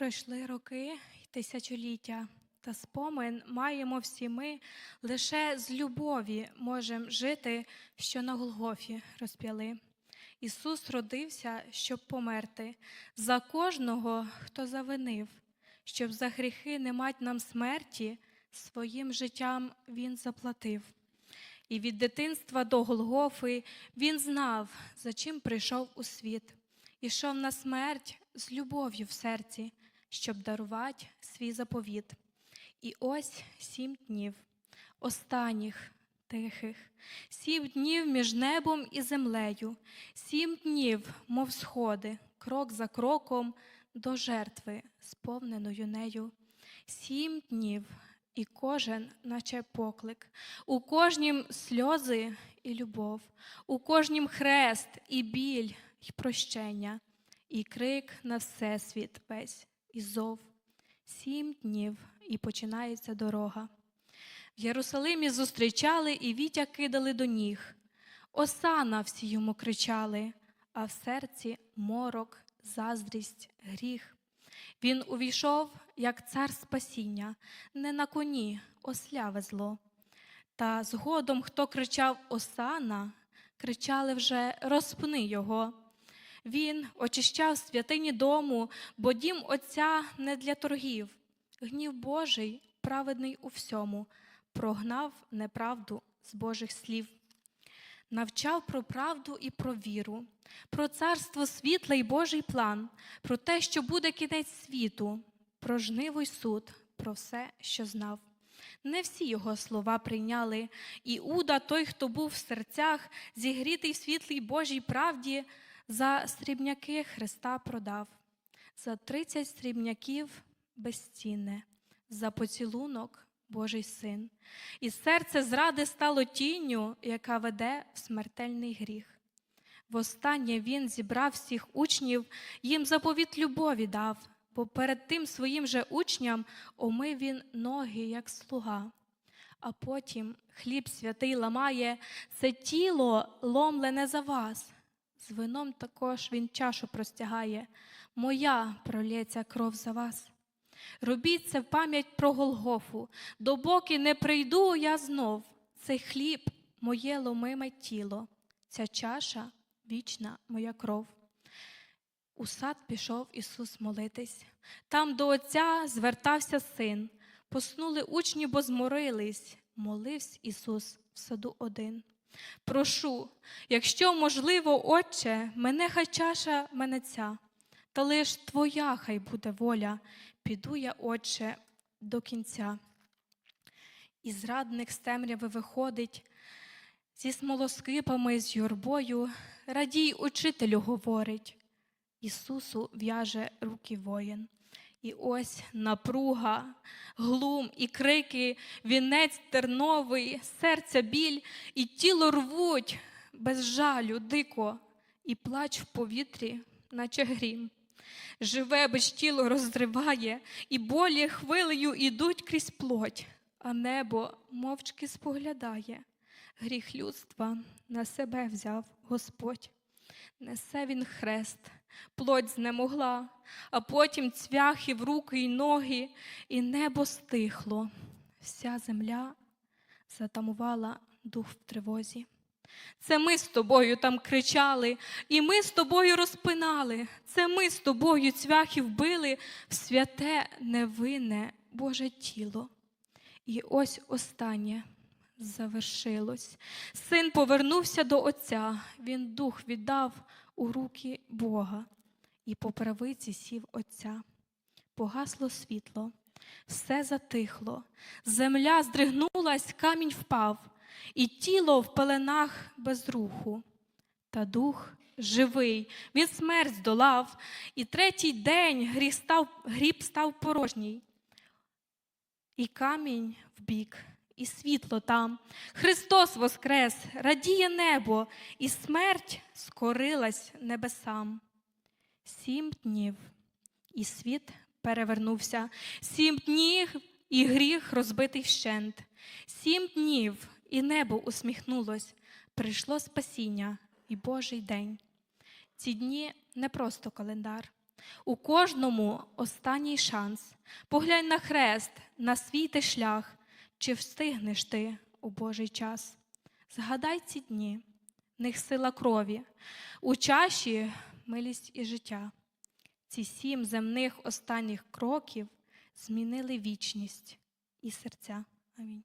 Пройшли роки й тисячоліття, та спомин маємо всі ми, лише з любові можем жити, що на Голгофі розп'яли. Ісус родився, щоб померти, за кожного, хто завинив, щоб за гріхи не мать нам смерті, своїм життям Він заплатив. І від дитинства до Голгофи він знав, за чим прийшов у світ, ішов на смерть з любов'ю в серці, щоб дарувати свій заповіт. І ось сім днів, останніх тихих, сім днів між небом і землею, сім днів, мов сходи, крок за кроком до жертви, сповненою нею. Сім днів, і кожен, наче поклик, у кожнім сльози і любов, у кожнім хрест і біль, і прощення, і крик на всесвіт весь, і зов. Сім днів, і починається дорога. В Єрусалимі зустрічали і вітя кидали до ніг. Осана всі йому кричали, а в серці морок, заздрість, гріх. Він увійшов, як цар спасіння, не на коні, осля везло. Та згодом, хто кричав Осана, кричали вже розпни його. Він очищав святині дому, бо дім Отця не для торгів. Гнів Божий, праведний у всьому, прогнав неправду з Божих слів. Навчав про правду і про віру, про царство світла і Божий план, про те, що буде кінець світу, про жнивий суд, про все, що знав. Не всі його слова прийняли. Іуда, той, хто був в серцях, зігрітий в світлій Божій правді, за срібняки Христа продав, за тридцять срібняків безцінне, за поцілунок Божий син. І серце зради стало тінню, яка веде в смертельний гріх. Востаннє він зібрав всіх учнів, їм заповіт любові дав, бо перед тим своїм же учням омив він ноги, як слуга. А потім хліб святий ламає, це тіло ломлене за вас. З вином також він чашу простягає, моя пролється кров за вас. Робіть це в пам'ять про Голгофу, допоки не прийду я знов. Цей хліб моє ломиме тіло, ця чаша вічна моя кров. У сад пішов Ісус молитись. Там до Отця звертався син. Поснули учні, бо зморились. Молився Ісус в саду один. Прошу, якщо можливо, Отче, мене хай чаша мене ця, та лиш Твоя хай буде воля, піду я, Отче, до кінця. І зрадник з темряви виходить, зі смолоскипами, з юрбою, радій учителю говорить. Ісусу в'яже руки воїн. І ось напруга, глум і крики, вінець терновий, серця біль, і тіло рвуть без жалю, дико, і плач в повітрі, наче грім. Живе без тіло розриває, і болі хвилею ідуть крізь плоть, а небо мовчки споглядає. Гріх людства на себе взяв Господь. Несе він хрест, плоть знемогла, а потім цвяхи в руки й ноги, і небо стихло. Вся земля затамувала дух в тривозі. Це ми з тобою там кричали, і ми з тобою розпинали. Це ми з тобою цвяхи вбили в святе невинне Боже тіло. І ось останнє завершилось. Син повернувся до Отця, він дух віддав у руки Бога, і по правиці сів Отця. Погасло світло, все затихло, земля здригнулась, камінь впав, і тіло в пеленах без руху. Та дух живий, він смерть здолав, і третій день гріб став, гріб став порожній. І камінь вбік, і світло там. Христос воскрес, радіє небо, і смерть скорилась небесам. Сім днів, і світ перевернувся, сім днів, і гріх розбитий вщент. Сім днів, і небо усміхнулось, прийшло спасіння і Божий день. Ці дні не просто календар, У кожному останній шанс. Поглянь на хрест, на свій ти шлях, чи встигнеш ти у Божий час. Згадай ці дні, в них сила крові, у чаші милість і життя. Ці сім земних останніх кроків змінили вічність і серця. Амінь.